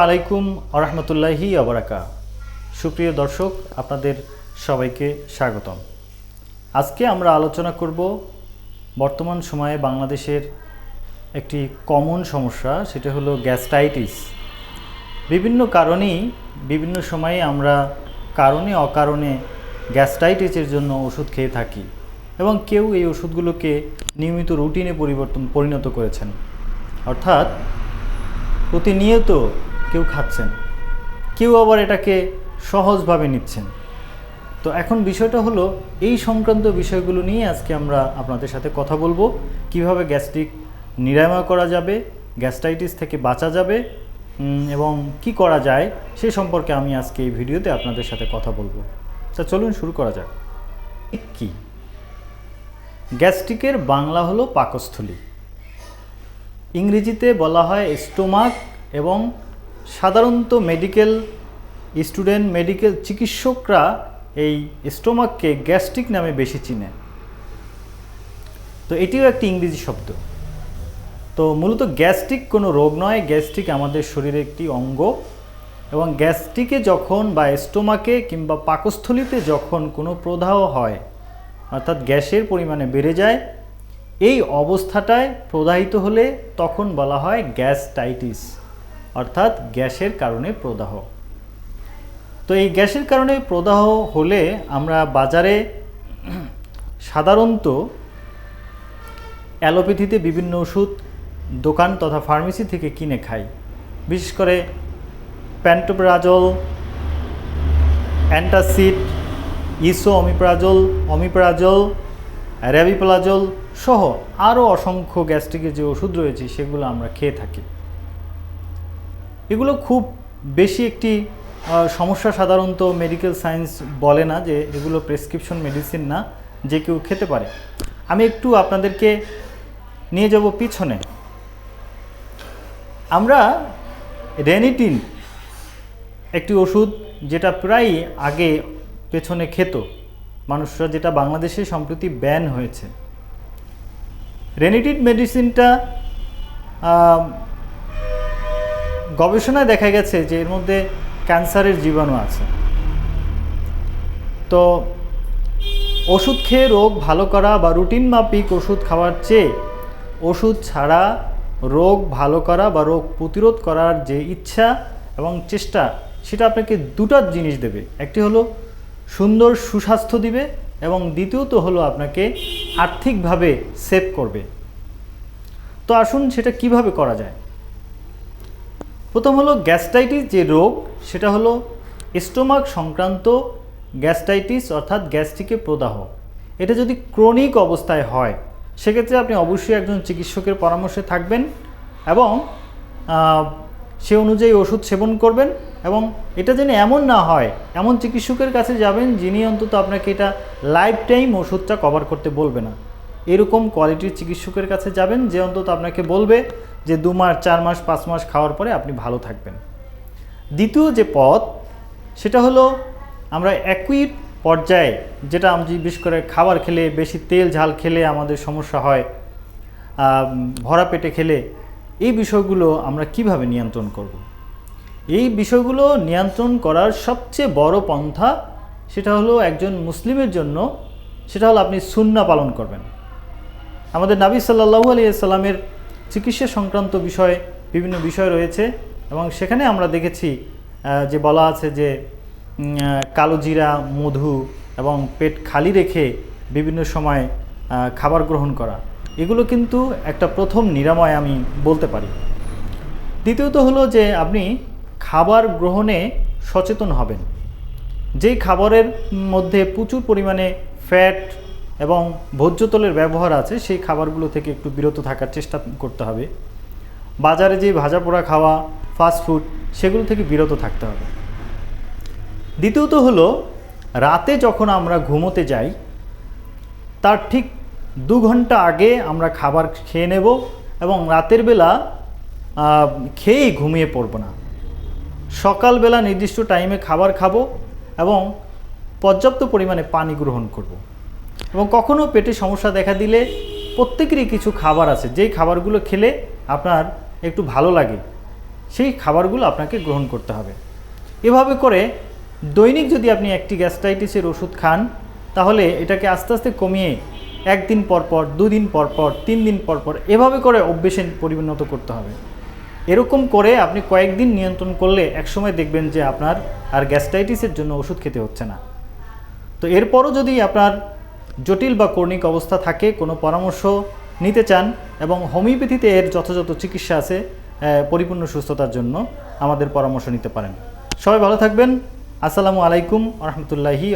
আলাইকুম আরহামতুল্লাহি আবরাকা সুপ্রিয় দর্শক, আপনাদের সবাইকে স্বাগতম। আজকে আমরা আলোচনা করব বর্তমান সময়ে বাংলাদেশের একটি কমন সমস্যা, সেটা হলো গ্যাস্ট্রাইটিস। বিভিন্ন কারণেই, বিভিন্ন সময়ে আমরা কারণে অকারণে গ্যাস্ট্রাইটিসের জন্য ওষুধ খেয়ে থাকি এবং কেউ এই ওষুধগুলোকে নিয়মিত রুটিনে পরিবর্তন, পরিণত করেছেন। অর্থাৎ প্রতিনিয়ত কেউ খাচ্ছেন। কেউ আবার এটাকে সহজভাবে নিচ্ছেন। তো এখন বিষয়টা হলো, এই সংক্রান্ত বিষয়গুলো নিয়ে আজকে আমরা আপনাদের সাথে কথা বলব। কীভাবে গ্যাস্ট্রিক নিরাময় করা যাবে, গ্যাস্ট্রাইটিস থেকে বাঁচা যাবে এবং কি করা যায়, সে সম্পর্কে আমি আজকে এই ভিডিওতে আপনাদের সাথে কথা বলব। তা চলুন শুরু করা যাক। কি? গ্যাস্ট্রিকের বাংলা হলো পাকস্থলী। ইংরেজিতে বলা হয় স্টোমাক এবং সাধারণত মেডিকেল স্টুডেন্ট মেডিকেল চিকিৎসকরা এই স্টোমাককে গ্যাস্ট্রিক নামে বেশি চিনে। তো এটিও একটি ইংরেজি শব্দ। তো মূলত গ্যাস্ট্রিক কোনো রোগ নয় গ্যাস্ট্রিক আমাদের শরীরের একটি অঙ্গ এবং গ্যাস্ট্রিকে যখন বা স্টোমাকে কিংবা পাকস্থলীতে যখন কোনো প্রদাহ হয়, অর্থাৎ গ্যাসের পরিমাণে বেড়ে যায়, এই অবস্থাটায় প্রদাহিত হলে তখন বলা হয় গ্যাস্টাইটিস অর্থাৎ গ্যাসের কারণে প্রদাহ। তো এই গ্যাসের কারণে প্রদাহ হলে আমরা বাজারে সাধারণত অ্যালোপ্যাথিতে বিভিন্ন ওষুধ, দোকান তথা ফার্মেসি থেকে কিনে খাই। বিশেষ করে pantoprazole, antacid ইসো omeprazole omeprazole, rabeprazole সহ আরও অসংখ্য গ্যাস্ট্রিকের যে ওষুধ রয়েছে সেগুলো আমরা খেয়ে থাকি। এগুলো খুব বেশি একটি সমস্যা সাধারণত মেডিকেল সায়েন্স বলে না যে এগুলো প্রেসক্রিপশন মেডিসিন না, যে কেউ খেতে পারে। আমি একটু আপনাদেরকে নিয়ে যাব পিছনে। আমরা রেনিটিন একটি ওষুধ যেটা প্রায় আগে পেছনে খেত। মানুষরা যেটা বাংলাদেশে সম্প্রতি ব্যান হয়েছে। রেনিটিড মেডিসিনটা গবেষণায় দেখা গেছে যে এর মধ্যে ক্যান্সারের জীবাণু আছে। তো ওষুধ খেয়ে রোগ ভালো করা বা রুটিন মাফিক ওষুধ খাওয়ার চেয়ে ওষুধ ছাড়া রোগ ভালো করা বা রোগ প্রতিরোধ করার যে ইচ্ছা এবং চেষ্টা, সেটা আপনাকে দুটো জিনিস দেবে। একটি হলো সুন্দর সুস্বাস্থ্য দিবে এবং দ্বিতীয়ত হলো আপনাকে আর্থিকভাবে সেভ করবে। তো আসুন সেটা কীভাবে করা যায়? প্রথম হলো গ্যাস্ট্রাইটিস যে রোগ, সেটা হলো স্টোমাক সংক্রান্ত গ্যাস্ট্রাইটিস অর্থাৎ গ্যাস্ট্রিকে প্রদাহ। এটা যদি ক্রনিক অবস্থায় হয়, সেক্ষেত্রে আপনি অবশ্যই একজন চিকিৎসকের পরামর্শে থাকবেন এবং সে অনুযায়ী ওষুধ সেবন করবেন এবং এটা যেন এমন না হয়, এমন চিকিৎসকের কাছে যাবেন যিনি অন্তত আপনাকে এটা লাইফ টাইম ওষুধটা কভার করতে বলবে না। এরকম কোয়ালিটির চিকিৎসকের কাছে যাবেন যে অন্তত আপনাকে বলবে যে দু মাস, চার মাস, পাঁচ মাস খাওয়ার পরে আপনি ভালো থাকবেন দ্বিতীয় যে পথ, সেটা হলো আমরা একই পর্যায়ে যেটা আমি বিশেষ করে খাবার খেলে বেশি তেল ঝাল খেলে আমাদের সমস্যা হয় ভরা পেটে খেলে, এই বিষয়গুলো আমরা কীভাবে নিয়ন্ত্রণ করব। এই বিষয়গুলো নিয়ন্ত্রণ করার সবচেয়ে বড় পন্থা সেটা হলো একজন মুসলিমের জন্য, সেটা হলো আপনি সুন্না পালন করবেন আমাদের নাবী সাল্লাহু আলিয়াল্লামের চিকিৎসা সংক্রান্ত বিষয়ে বিভিন্ন বিষয় রয়েছে এবং সেখানে আমরা দেখেছি যে বলা আছে যে কালো জিরা, মধু এবং পেট খালি রেখে বিভিন্ন সময় খাবার গ্রহণ করা। এগুলো কিন্তু একটা প্রথম নিরাময় আমি বলতে পারি। দ্বিতীয়ত হলো যে আপনি খাবার গ্রহণে সচেতন হবেন। যেই খাবারের মধ্যে প্রচুর পরিমাণে ফ্যাট এবং ভোজ্য তেলের ব্যবহার আছে, সেই খাবারগুলো থেকে একটু বিরত থাকার চেষ্টা করতে হবে। বাজারে যে ভাজা পোড়া খাওয়া ফাস্ট ফুড সেগুলো থেকে বিরত থাকতে হবে। দ্বিতীয়ত হলো, রাতে যখন আমরা ঘুমোতে যাই, তার ঠিক দু ঘণ্টা আগে আমরা খাবার খেয়ে নেব এবং রাতের বেলা খেয়েই ঘুমিয়ে পড়ব না। সকালবেলা নির্দিষ্ট টাইমে খাবার খাব এবং পর্যাপ্ত পরিমাণে পানি গ্রহণ করব। এবং কখনও পেটে সমস্যা দেখা দিলে প্রত্যেকেরই কিছু খাবার আছে। যেই খাবারগুলো খেলে আপনার একটু ভালো লাগে, সেই খাবারগুলো আপনাকে গ্রহণ করতে হবে। এভাবে করে দৈনিক যদি আপনি একটি গ্যাস্ট্রাইটিসের ওষুধ খান, তাহলে এটাকে আস্তে আস্তে কমিয়ে একদিন পর পর, দুদিন পর পর, তিন দিন পর পর এভাবে করে অভ্যেসে পরিণত করতে হবে। এরকম করে আপনি কয়েকদিন নিয়ন্ত্রণ করলে একসময় দেখবেন যে আপনার আর গ্যাস্ট্রাইটিসের জন্য ওষুধ খেতে হচ্ছে না। তো এরপরও যদি আপনার জটিল বা কর্ণিক অবস্থা থাকে, কোনো পরামর্শ নিতে চান এবং হোমিওপ্যাথিতে এর যথাযথ চিকিৎসা আছে পরিপূর্ণ সুস্থতার জন্য আমাদের পরামর্শ নিতে পারেন। সবাই ভালো থাকবেন। আসসালামু আলাইকুম রহমতুল্লাহি